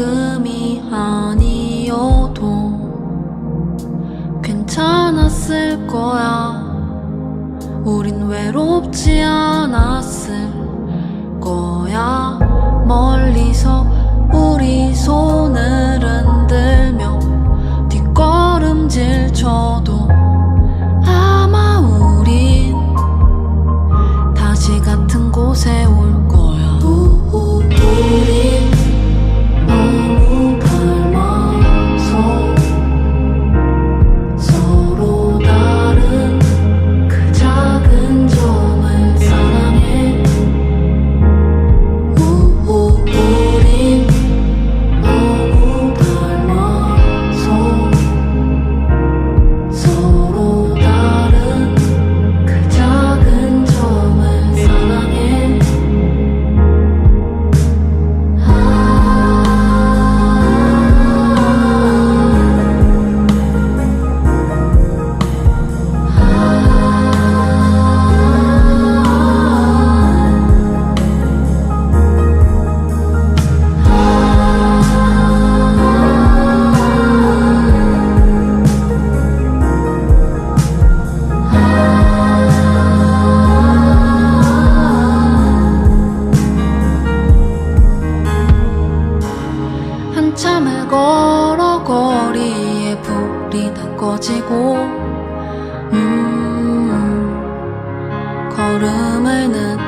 지금이 아니어도 괜찮았을 거야. 우린 외롭지 않았을 거야. 멀리서 우리 손을 꺼지고 음 걸음을 늦추어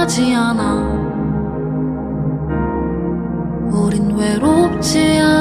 하지 않아. 우린 외롭지 않아.